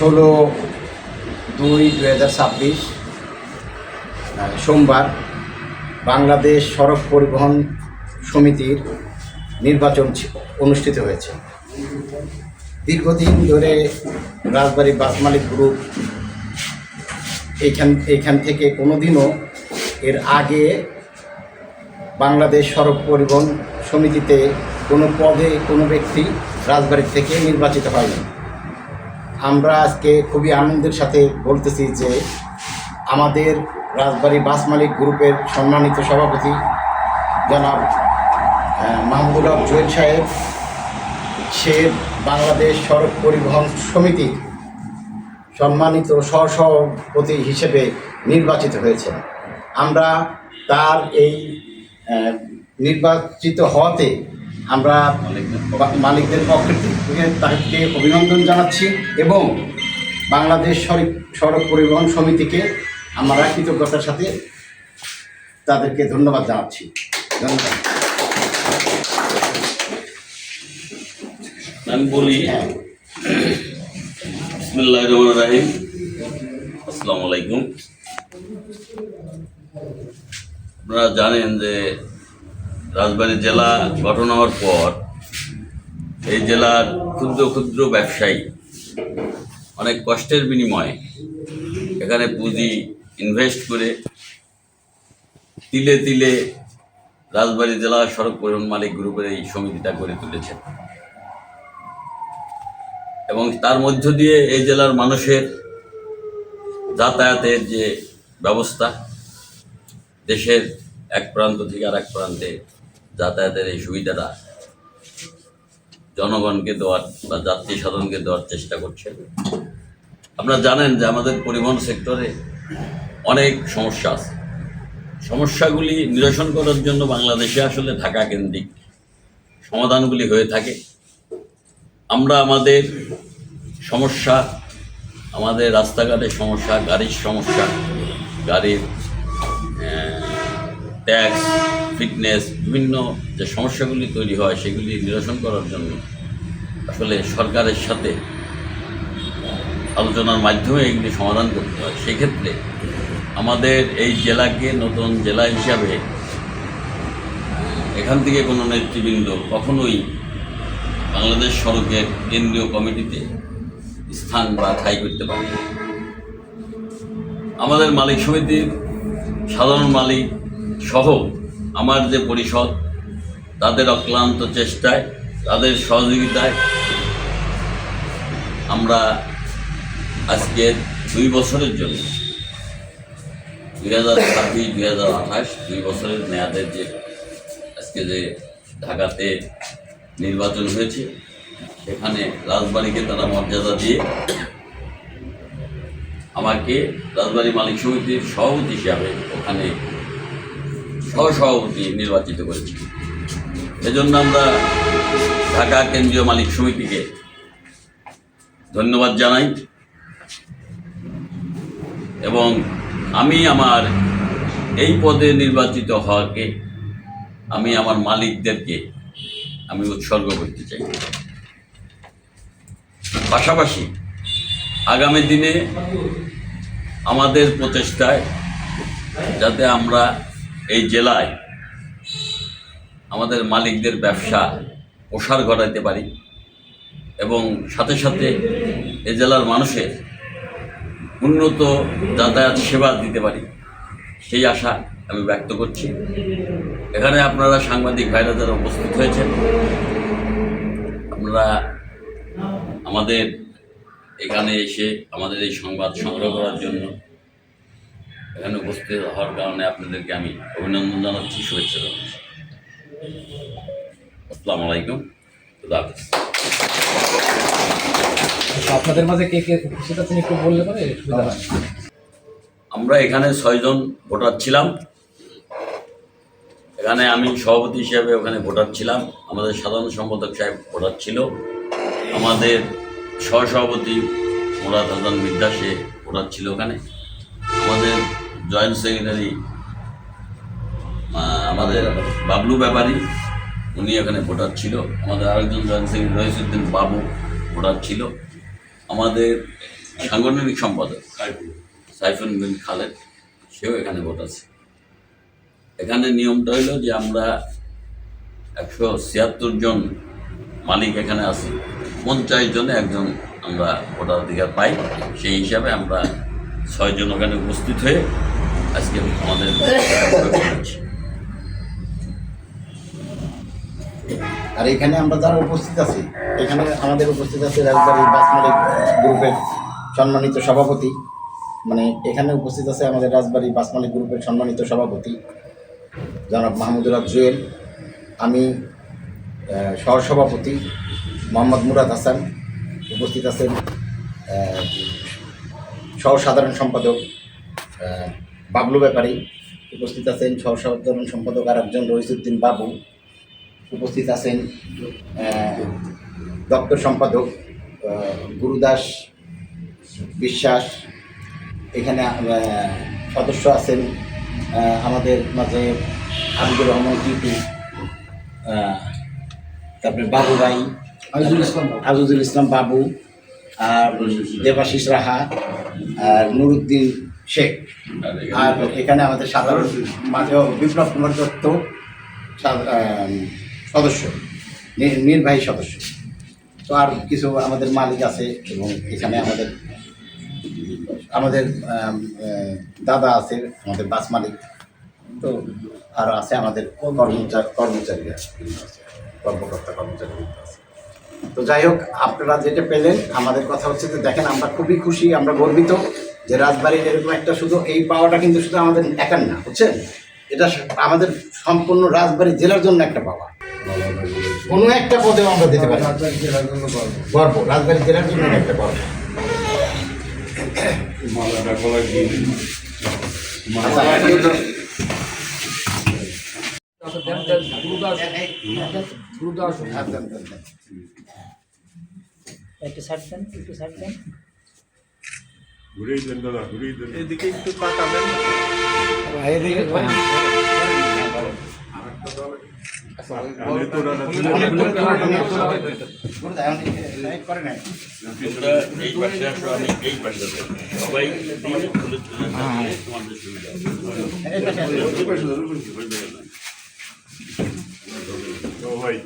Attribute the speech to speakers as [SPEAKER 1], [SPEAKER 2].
[SPEAKER 1] ষোলো দুই দু হাজার ছাব্বিশ সোমবার বাংলাদেশ সড়ক পরিবহন সমিতির নির্বাচন অনুষ্ঠিত হয়েছে। দীর্ঘদিন ধরে রাজবাড়ী বাস মালিক গ্রুপ এইখান এইখান থেকে কোনোদিনও এর আগে বাংলাদেশ সড়ক পরিবহন সমিতিতে কোনো পদে কোনো ব্যক্তি রাজবাড়ি থেকে নির্বাচিত হয়নি। আমরা আজকে খুবই আনন্দের সাথে বলতেছি যে আমাদের রাজবাড়ী বাস মালিক গ্রুপের সম্মানিত সভাপতি জনাব মাহমুদুল হক জুয়েল সাহেব, সে বাংলাদেশ সড়ক পরিবহন সমিতির সম্মানিত সহসভাপতি হিসেবে নির্বাচিত হয়েছেন। আমরা তার এই নির্বাচিত হওয়াতে আমরা মালিকদের পক্ষ থেকে তাকে অভিনন্দন জানাচ্ছি এবং বাংলাদেশ সড়ক সড়ক পরিবহন সমিতিকে আমরা কৃতজ্ঞতার সাথে তাদেরকে ধন্যবাদ জানাচ্ছি। ধন্যবাদ।
[SPEAKER 2] আমি বলি
[SPEAKER 1] হ্যাঁ।
[SPEAKER 2] বিসমুল্লাহ রহমান রাহিম। আসসালামু আলাইকুম। আপনারা জানেন যে রাজবাড়ী জেলা গঠন হওয়ার পর এই জেলার ক্ষুদ্র ক্ষুদ্র ব্যবসায়ী অনেক কষ্টের বিনিময়ে এখানে পুঁজি ইনভেস্ট করে তিলে তিলে রাজবাড়ী জেলা সড়ক পরিবহন মালিক গ্রুপের এই সমিতিটা গড়ে তুলেছেন। এবং তার মধ্য দিয়ে এই জেলার মানুষের যাতায়াতের যে ব্যবস্থা দেশের এক প্রান্ত থেকে আর এক প্রান্তে যাতায়াতের এই সুবিধাটা জনগণকে দেওয়ার বা যাত্রী সাধনকে দেওয়ার চেষ্টা করছে। আপনারা জানেন যে আমাদের পরিবহন সেক্টরে অনেক সমস্যা আছে। সমস্যাগুলি নিরসন করার জন্য বাংলাদেশে আসলে ঢাকা কেন্দ্রিক সমাধানগুলি হয়ে থাকে। আমরা আমাদের সমস্যা, আমাদের রাস্তাঘাটের সমস্যা, গাড়ির সমস্যা, গাড়ির ট্যাক্স ফিটনেস বিভিন্ন যে সমস্যাগুলি তৈরি হয়, সেগুলি নিরসন করার জন্য আসলে সরকারের সাথে আলোচনার মাধ্যমে এগুলি সমাধান করতে হয়। সেক্ষেত্রে আমাদের এই জেলাকে নতুন জেলা হিসাবে এখান থেকে কোনো নেতৃবৃন্দ কখনোই বাংলাদেশ সড়কের কেন্দ্রীয় কমিটিতে স্থান বা ঠাই করতে পারে আমাদের মালিক সমিতির সাধারণ মালিক সহ আমার যে পরিষদ, তাদের অক্লান্ত চেষ্টায়, তাদের সহযোগিতায় আমরা আজকে দুই বছরের জন্য, দুই হাজার ছাব্বিশ, দুই হাজার আঠাশ, দুই বছরের মেয়াদের যে আজকে যে ঢাকাতে নির্বাচন হয়েছে, সেখানে রাজবাড়িকে তারা মর্যাদা দিয়ে আমাকে রাজবাড়ি মালিক সমিতির সভাপতি হিসাবে ওখানে সহসভাপতি নির্বাচিত করেছি। এজন্য আমরা ঢাকা কেন্দ্রীয় মালিক সমিতিকে ধন্যবাদ জানাই এবং আমি আমার এই পদে নির্বাচিত হওয়াকে, আমি আমার মালিকদেরকে আমি উৎসর্গ করতে চাই। পাশাপাশি আগামী দিনে আমাদের প্রচেষ্টায় যাতে আমরা এই জেলায় আমাদের মালিকদের ব্যবসা প্রসার ঘটাতে পারি এবং সাথে সাথে এ জেলার মানুষের উন্নত যাতায়াত সেবা দিতে পারি, সেই আশা আমি ব্যক্ত করছি। এখানে আপনারা সাংবাদিক ভাইরা যারা উপস্থিত হয়েছেন, আপনারা আমাদের এখানে এসে আমাদের এই সংবাদ সংগ্রহ করার জন্য এখানে উপস্থিত হওয়ার কারণে আপনাদেরকে আমি অভিনন্দন জানাচ্ছি শুভেচ্ছা জানাচ্ছি। আসসালামু আলাইকুম খুদা হাফেজ।
[SPEAKER 3] আপনাদের মাঝে কে কে উপস্থিত আছেন একটু বললে পরে সুবিধা হয়।
[SPEAKER 2] আমরা এখানে ছয়জন ভোটার ছিলাম। এখানে আমি সভাপতি হিসেবে ওখানে ভোটার ছিলাম। আমাদের সাধারণ সম্পাদক সাহেব ভোটার ছিল। আমাদের সহসভাপতি মুরাদ হাসান মির্জা সে ভোটার ছিল ওখানে। আমাদের জয়েন্ট সেক্রেটারি আমাদের বাবলু ব্যাপারী উনি এখানে ভোটার ছিল। আমাদের আরেকজন জয়েন্ট সেক্রেটারি রহিসুদ্দিন বাবু ভোটার ছিল। আমাদের সাংগঠনিক সম্পাদক সাইফুল। বিন খালেদ সেও এখানে ভোট আছে। এখানে নিয়মটা হলো যে আমরা একশো ছিয়াত্তর জন মালিক এখানে আছি। পঞ্চাশ জনে একজন আমরা ভোটাধিকার পাই সেই হিসাবে আমরা ছয়জন ওখানে উপস্থিত হয়ে আজকে আমাদের।
[SPEAKER 1] আর এখানে আমরা যারা উপস্থিত আছি, এখানে আমাদের উপস্থিত আছে রাজবাড়ি বাসমালিক গ্রুপের সম্মানিত সভাপতি মানে এখানে উপস্থিত আছে আমাদের রাজবাড়ি বাসমালিক গ্রুপের সম্মানিত সভাপতি, জনাব মাহমুদুল জুয়েল আমি সহসভাপতি মোহাম্মদ মুরাদ হাসান উপস্থিত আছেন সহ সাধারণ সম্পাদক বাবলু ব্যাপারী উপস্থিত আছেন সহ সাধারণ সম্পাদক আর একজন রহিসুদ্দিন বাবু উপস্থিত আছেন দপ্তর সম্পাদক গুরুদাস বিশ্বাস এখানে সদস্য আছেন আমাদের মাঝে হাবিবুর রহমান টিটু তারপরে বাবু রাই
[SPEAKER 3] আজিজুল ইসলাম।
[SPEAKER 1] আজিজুল ইসলাম বাবু আর দেবাশিস রাহা আর নুরুদ্দিন শেখ
[SPEAKER 2] আর
[SPEAKER 1] আর
[SPEAKER 2] এখানে
[SPEAKER 1] আমাদের সাধারণ মাঝেও বিপ্লব কুমার দত্ত সদস্য নির্বাহী সদস্য। তো আর কিছু আমাদের মালিক আছে এবং এখানে আমাদের আমাদের দাদা আছে আমাদের বাস মালিক। তো আরও আছে আমাদের কর্মচারী কর্মচারীরা কর্মকর্তা কর্মচারী আছে। তো যাই হোক আপনারা যেটা পেলেন আমাদের কথা হচ্ছে যে দেখেন আমরা খুবই খুশি আমরা গর্বিত। যে রাজবাড়ির এরকম একটা শুধু এই পাওয়াটা কিন্তু শুধু আমাদের একার না বুঝছেন? এটা আমাদের সম্পূর্ণ রাজবাড়ি জেলার জন্য একটা পাওয়া। কোনো একটা পদেও আমরা দিতে পারি গর্ব রাজবাড়ি জেলার জন্য একটা গর্ব।
[SPEAKER 4] একটু সাইড দেন একটু সাইড দেন।
[SPEAKER 5] ঘুরেই দেন দাদা ঘুরেই দেন
[SPEAKER 6] এদিকে একটু।
[SPEAKER 5] তো ভাই